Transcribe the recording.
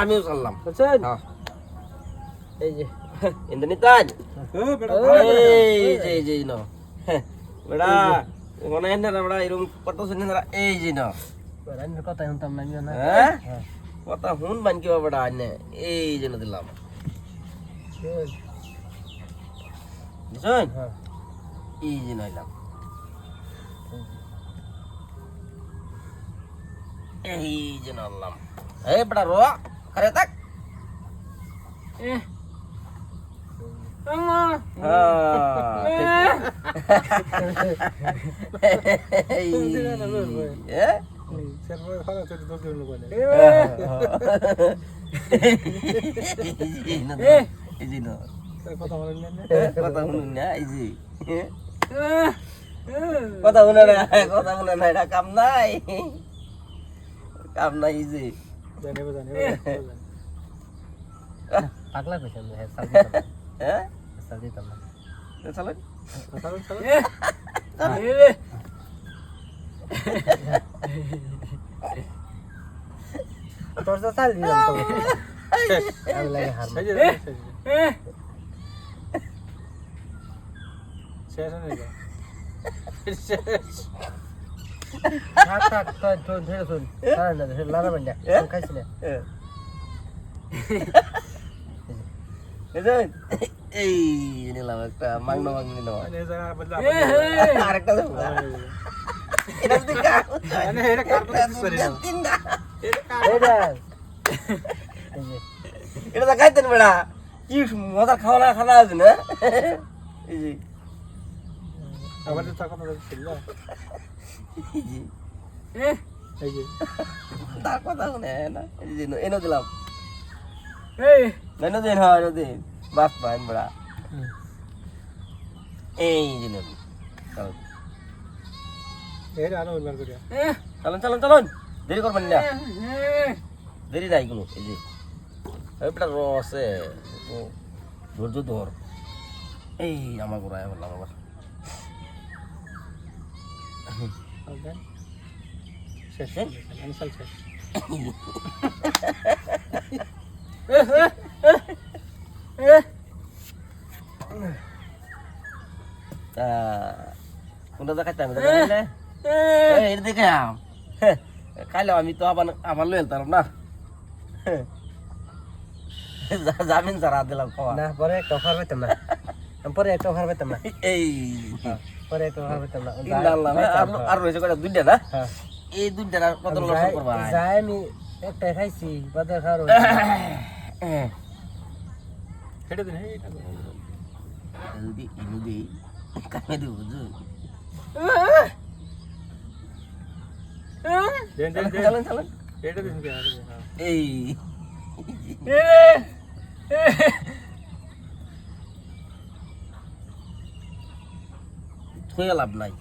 আমিও চাললাম। হ্যাঁ। এই যে ইন্দ্রনীত তাজ? এই, এই যে ন। বেড়া মনে হয় না বেড়া এরকম কত শুনে এই যে ন। কথা শুনতাম না হ্যাঁ? হ্যাঁ। কথা হুন বান কিবা বেড়া আনে এই যে দিলাম। বুঝছেন? এই যে নইলাম এই যে নলাম এই বেড়া রো আরে তাক Eh. হ্যাঁ কথা শুনুন না এই যে কথা শুনে না কথা শুনে না এটা কাম নাই কাম নাই এই যে পাগলা কইছেন হ্যাঁ সাল দিতাম না, হ্যাঁ সাল দিতাম না চলেন তোর তো সাল দিতাম তো আমি লাগে হার মার। থাক এই নিলাম একটা মাংনা মাংনি এটা যদি বেড়া কি মজার খাওয়া খানা আছে না এই যে। তার কথা শুনে না। এই যে এনো দিলাম। এনো দিন হয় এনো দিন। বাস পাইন বেড়া এই যে নেন চলুন চলুন চলুন। দেরি করবেন না। দেরি নাই কোনো এই যে। এই বেটা রসে ধৈর্য ধর। এই আমার গোড়ায় বললাম আবার তো দেখে আম। খাইলে আমি তো আবার লয়ে এলতাম না। জামিন ছাড়া দিলাম না পরে অফার পেতাম না। পরে একটা অফার পেতাম না এই পরে একটা অফার পেতাম না হ্যাঁ, আর রয়েছে কয়টা দুইটা না হ্যাঁ এই দুইটা আর কত লস করবা যাই আমি একটা খাইছি বাদে খাওয়ার যদি ইনু দেই কামে দেব বুঝু চলুন চলুন এই থয়ে লাভ নাই।